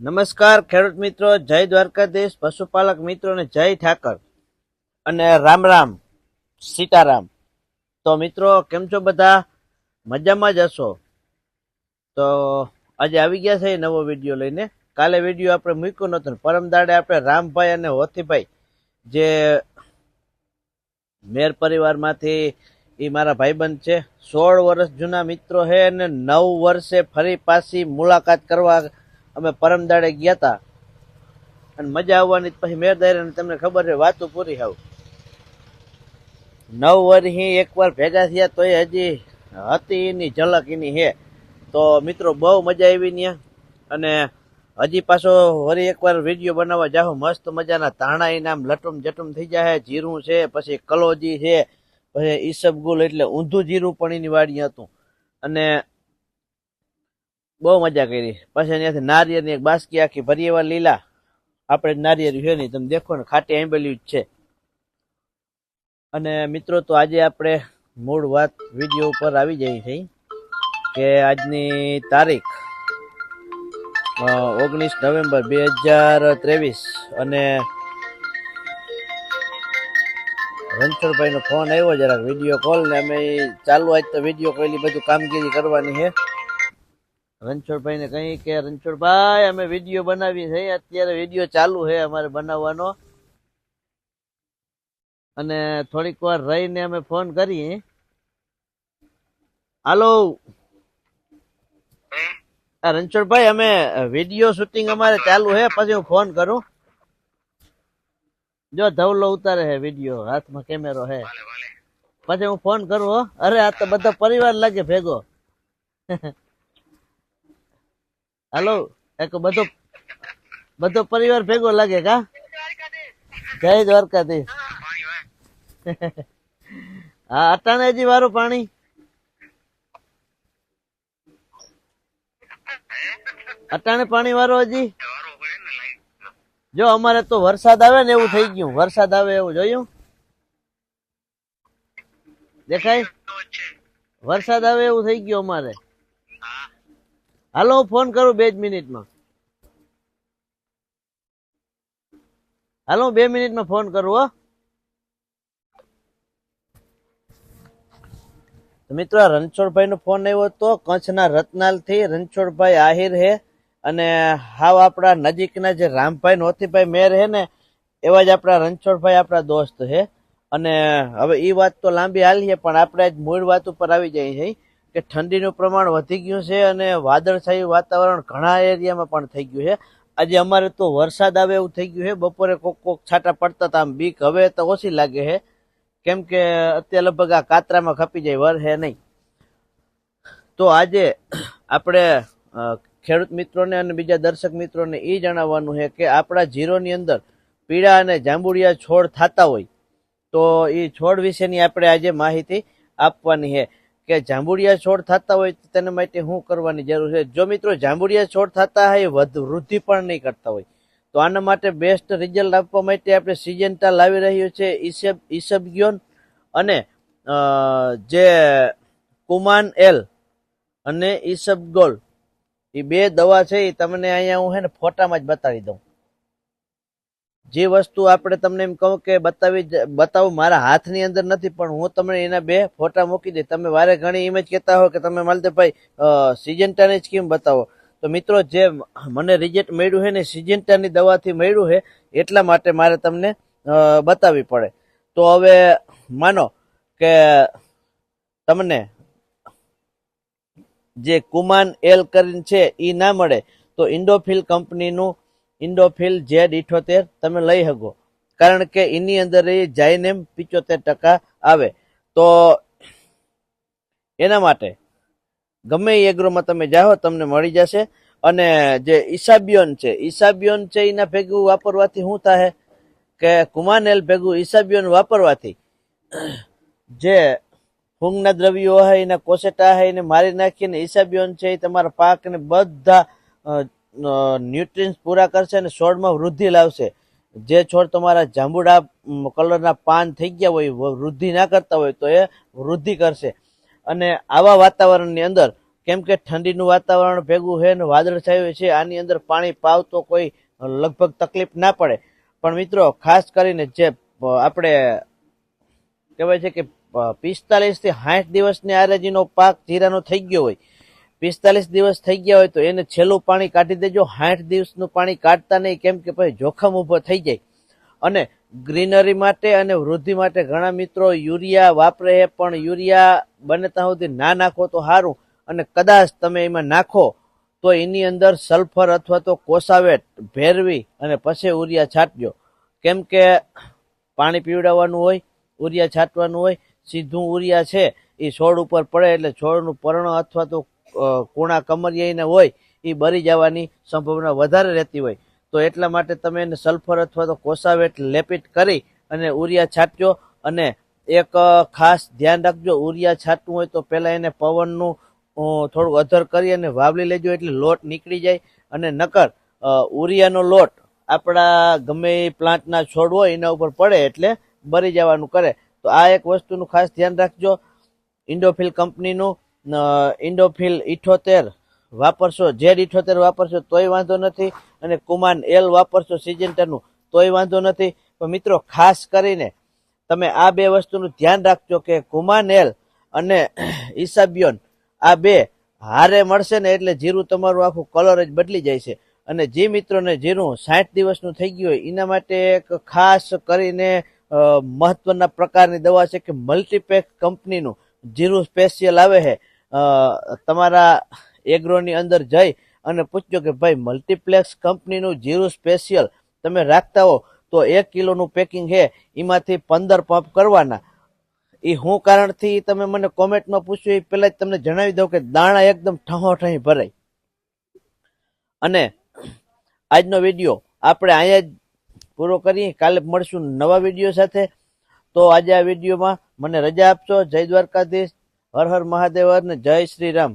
નમસ્કાર, ખેડૂત મિત્રો. જય દ્વારકાધીશ. પશુપાલક મિત્રો ને જય ઠાકર. અને રામ રામ, સીતારામ. તો મિત્રો, કેમ છો બધા? મજામાં જ હશો? તો આજે આવી ગયા છે નવો વીડિયો લઈને. કાલે વીડિયો આપણે મૂક્યો નતો પરમ દાડે આપણે રામભાઈ અને હોથીભાઈ, જે મેર પરિવારમાંથી એ મારા ભાઈબંધ છે, સોળ વર્ષ જૂના મિત્રો છે અને નવ વર્ષે ફરી પાછી મુલાકાત કરવા અમે પરમ દાડે ગયા હતા અને મજા આવવાની પછી મેર દાયરાની તમને ખબર છે, વાતો પૂરી હાવ. નવ વર્ષ એકવાર ભેગા થયા તોય હજી હતી એની ઝલક એની હે. તો મિત્રો બહુ મજા આવી ત્યાં અને હજી પાછો વળી એકવાર વીડિયો બનાવવા જાઓ મસ્ત મજાના તાણા એના આમ લટુમ જટુમ થઈ જાય જીરું છે, પછી કલોજી છે, પછી ઈસબગુલ એટલે ઊંધું જીરું પણ એની વાડી હતું. અને બહુ મજા કરી. પછી અહીંયાથી નારિયેળની એક બાસકી આખી ભરી એવા લીલા. આપણે નારિયેળ છે નહીં. તમે દેખો ને, ખાટી આંબેલી જ છે. અને મિત્રો, તો આજે આપણે મૂળ વાત વીડિયો ઉપર આવી જઈ છે કે આજની તારીખ ઓગણીસ નવેમ્બર બે હજાર ત્રેવીસ. અને રણછોડભાઈનો ફોન આવ્યો જરાક, વીડિયો કોલ ને અમે ચાલુ આજ તો વીડિયો કોલ બધું કામગીરી કરવાની છે. રણછોડભાઈ ને કહી કે રણછોડભાઈ અમે વીડિયો બનાવી છે. અત્યારે વીડિયો ચાલુ છે અમારે બનાવવાનો. અને થોડીક વાર રહીને અમે ફોન કરીએ હાલો. રણછોડભાઈ અમે વીડિયો શૂટિંગ અમારે ચાલુ છે. પછી હું ફોન કરું. જો ધવલો ઉતારે છે વીડિયો હાથમાં કેમેરો છે. પછી હું ફોન કરું હો. અરે આ તો બધા પરિવાર લાગે ભેગો. હાલો, એક બધો બધો પરિવાર ભેગો લાગે કા? જય દ્વારકાધીશ. હા અટાણે હજી વારું પાણી. અટાણે પાણી વાળો હજી? જો અમારે તો વરસાદ આવે ને એવું થઈ ગયું. વરસાદ આવે એવું જોયું? દેખાય? વરસાદ આવે એવું થઈ ગયું અમારે. હાલો, હું ફોન કરું બે જ મિનિટમાં. હાલો, હું બે મિનિટમાં ફોન કરું, હો. મિત્રો રણછોડભાઈ નો ફોન આવ્યો હતો કચ્છના રતનાલથી રણછોડભાઈ આહિર હે અને હાવ આપણા નજીકના જે રામભાઈ નોથીભાઈ મેર હે ને, એવા જ આપણા રણછોડભાઈ આપણા દોસ્ત હે. અને હવે એ વાત તો લાંબી હાલીએ, પણ આપણે મૂળ વાત ઉપર આવી જાય છે કે ઠંડીનું પ્રમાણ વધી ગયું છે અને વાદળછાયું વાતાવરણ ઘણા એરિયામાં પણ થઈ ગયું છે. આજે અમારે તો વરસાદ આવે એવું થઈ ગયું છે. બપોરે કોક કોક છાંટા પડતા હતા, આમ બીક. હવે તો ઓછી લાગે છે. કેમ કે અત્યારે લગભગ આ કાતરામાં ખપી જાય, વર હે નહીં. તો આજે આપણે ખેડૂત મિત્રોને અને બીજા દર્શક મિત્રોને એ જણાવવાનું છે કે આપણા જીરોની અંદર પીળા અને જાંબુડિયા છોડ થતા હોય, તો એ છોડ વિશેની આપણે આજે માહિતી આપવાની છે. કે જાંબુડિયા છોડ થતા હોય તેના માટે શું કરવાની જરૂર છે? જો મિત્રો જાંબુડિયા છોડ થતા હોય વધુ વૃદ્ધિ પણ નહીં કરતા હોય. તો આના માટે બેસ્ટ રિઝલ્ટ આપવા માટે આપણે સિજન્ટા લાવી રહ્યું છે, ઈસબ, ઈસબગ્યોન અને જે કુમાન એલ અને ઈસબગોલ. એ બે દવા છે, એ તમને અહીંયા હું હે ને ફોટામાં જ બતાવી દઉં. જે વસ્તુ આપણે તમને એમ કહું કે બતાવી બતાવું મારા હાથની અંદર નથી, પણ હું તમને એના બે ફોટા મૂકી દઈ તમે વારે ઘણી ઇમેજ કહેતા હો કે તમે માલદેવભાઈ સિજન્ટાની જ કેમ બતાવો. તો મિત્રો, જે મને રિઝલ્ટ મળ્યું છે ને સિજન્ટાની દવાથી મળ્યું છે, એટલા માટે મારે તમને બતાવવી પડે. તો હવે માનો કે તમને જે કુમાન એલ કરીને છે એ ના મળે, તો ઇન્ડોફિલ કંપનીનું ઇન્ડોફિલ જેડ ઇઠોતેર તમે લઈ શકો. કારણ કે એની અંદર એ જાયનેમ પિચોતેર ટકા આવે. તો એના માટે ગમે એ એગ્રોમાં તમે જાઓ, તમને મળી જશે. અને જે ઈસાબિયોન છે ઈસાબિયોન છે એના ભેગું વાપરવાથી શું થાય કે કુમાનેલ ભેગું ઈસાબિયોન વાપરવાથી જે ફૂંગના દ્રવ્યો હોય, એના કોસેટા હોય, એને મારી નાખીને ઈસાબિયોન છે એ તમારા પાકને બધા ન્યુટ્રિન્સ પૂરા કરશે અને છોડમાં વૃદ્ધિ લાવશે. જે છોડ તમારા જાંબુડા કલરના પાન થઈ ગયા હોય વૃદ્ધિ ના કરતા હોય, તો એ વૃદ્ધિ કરશે. અને આવા વાતાવરણની અંદર, કેમ કે ઠંડીનું વાતાવરણ ભેગું છે ને વાદળ છાયું છે, આની અંદર પાણી પાવ તો કોઈ લગભગ તકલીફ ના પડે. પણ મિત્રો, ખાસ કરીને જે આપણે કહેવાય છે કે પિસ્તાલીસથી સાઠ દિવસની આરેજીનો પાક જીરાનો થઈ ગયો હોય પિસ્તાલીસ દિવસ થઈ ગયા હોય તો એને છેલ્લું પાણી કાઢી દેજો. સાઠ દિવસનું પાણી કાઢતા નહીં, કેમ કે પછી જોખમ ઊભો થઈ જાય. અને ગ્રીનરી માટે અને વૃદ્ધિ માટે ઘણા મિત્રો યુરિયા વાપરે પણ યુરિયા બને ત્યાં સુધી ના નાખો તો સારું અને કદાચ તમે એમાં નાખો તો એની અંદર સલ્ફર અથવા તો કોસાવેટ ભેરવી અને પછી યુરિયા છાંટજો. કેમ કે પાણી પીવડાવવાનું હોય, યુરિયા છાંટવાનું હોય, સીધું ઉરિયા છે, એ છોડ ઉપર પડે એટલે છોડનું પર્ણ અથવા તો કૂણા કમરિયાઈને હોય એ બરી જવાની સંભાવના વધારે રહેતી હોય. તો એટલા માટે તમે એને સલ્ફર અથવા તો કોસાવેટ લેપિટ કરી અને ઉરિયા છાંટજો અને એક ખાસ ધ્યાન રાખજો, ઉરિયા છાંટવું હોય તો પહેલાં એને પવનનું થોડું અધર કરી અને વાવલી લેજો એટલે લોટ નીકળી જાય અને નકર ઉરિયાનો લોટ આપણા ગમે એ પ્લાન્ટના છોડ હોય એના ઉપર પડે એટલે બરી જવાનું કરે. તો આ એક વસ્તુનું ખાસ ધ્યાન રાખજો. ઇન્ડોફિલ કંપનીનું ઇન્ડોફિલ ઇઠોતેર વાપરશો જેડ ઇઠોતેર વાપરશો, તોય વાંધો નથી. અને કુમાન એલ વાપરશો સિજન્ટાનું તોય વાંધો નથી. પણ મિત્રો, ખાસ કરીને તમે આ બે વસ્તુનું ધ્યાન રાખજો કે કુમાન એલ અને ઇસાબિયોન આ બે હારે મળશે ને એટલે જીરું તમારું આખું કલર જ બદલી જાય છે. અને જે મિત્રોને જીરું સાઠ દિવસનું થઈ ગયું હોય, એના માટે એક ખાસ કરીને મહત્વના પ્રકારની દવા છે કે મલ્ટીપેક કંપનીનું જીરું સ્પેશિયલ આવે છે. તમારા એગ્રોની અંદર જઈ અને પૂછજો કે ભાઈ, મલ્ટીપ્લેક્સ કંપનીનું જીરું સ્પેશિયલ તમે રાખતા હો, તો એક કિલોનું પેકિંગ છે એમાંથી પંદર પંપ કરવાના. એ હું કારણથી તમે મને કોમેન્ટમાં પૂછ્યું એ પહેલાં જ તમને જણાવી દઉં કે દાણા એકદમ ઠહો ભરાય. અને આજનો વીડિયો આપણે અહીંયા જ પૂરો કરીએ, કાલે મળશું નવા વીડિયો સાથે. તો આજે આ વિડીયોમાં મને રજા આપશો. જય દ્વારકાધીશ. હર હર મહાદેવ અને જય શ્રી રામ.